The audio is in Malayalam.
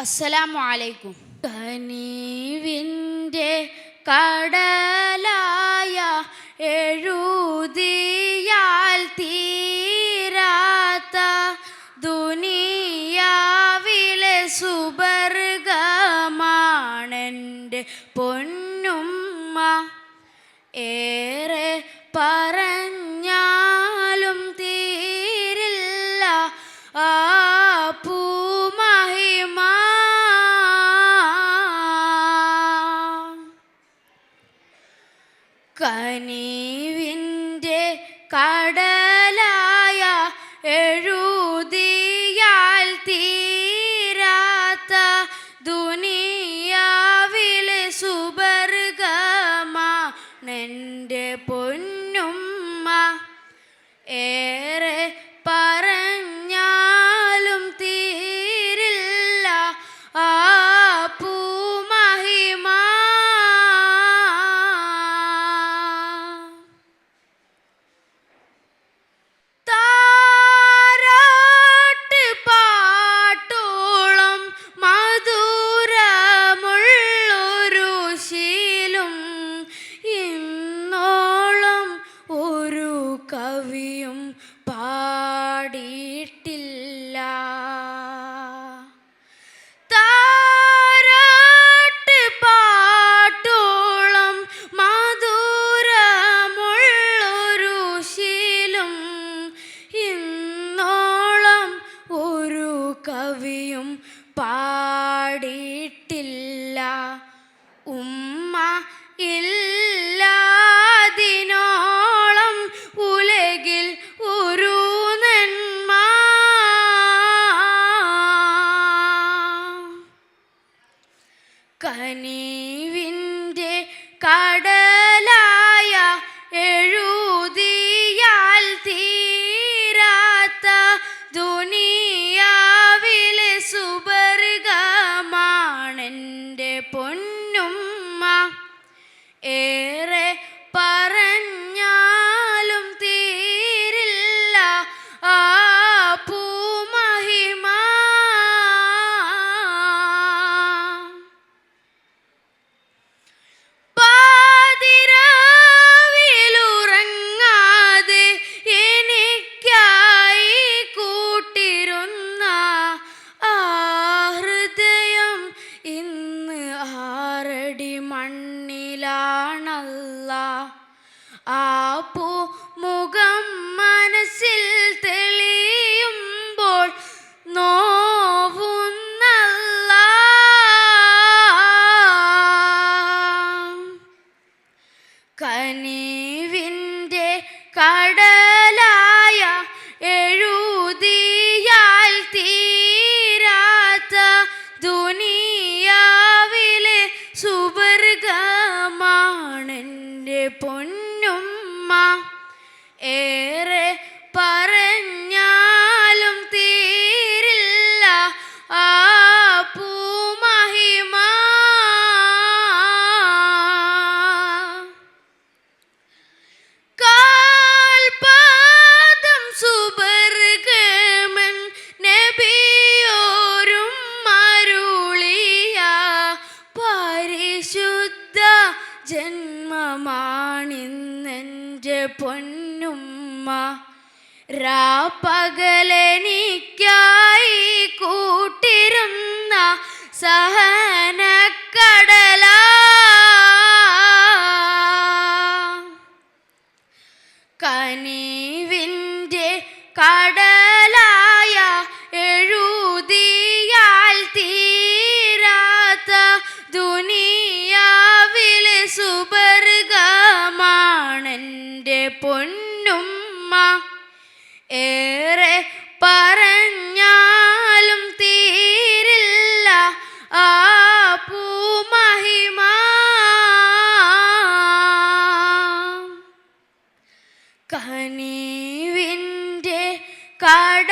അസ്സലാമു അലൈക്കും. കനീവിന്റെ കടലായ എഴുതിയാൽ തീരാത്ത ദുനിയാവിലെ സുബർഗമാണെന്റെ പൊന്നുമ്മ ഏറെ പറഞ്ഞാലും കടലായ എഴുതിയാൽ ഉമ്മ ഇല്ലാതിനോളം ഉലകിൽ ഒരു നന്മ. കനീവിന്റെ കടലായ എഴുതിയാൽ പൊന്നുമ്മ ഏറെ മണ്ണിലാണല്ല ആ മുഖം മനസ്സിൽ തെളിയുമ്പോൾ നോവുന്നല്ല. കനീവിന്റെ കടലായ പൊന്നുമ്മ ഏറെ പറഞ്ഞാലും തീരില്ല ആ പൂമഹിമ. കാൽപാദം സുബർഗമൻ നബിയോരും മരുളിയ പരിശുദ്ധ ജന്മമാണിന്നെന്റെ പൊന്നുമ്മ രാപ്പകലെനിക്കായി കൂട്ടിരുന്ന സഹനക്കടല. കനീവിന്റെ കടലായ ഏറെ പറഞ്ഞാലും തീരില്ല ആ പൂമഹിമ. കനീവിന്റെ കടലായ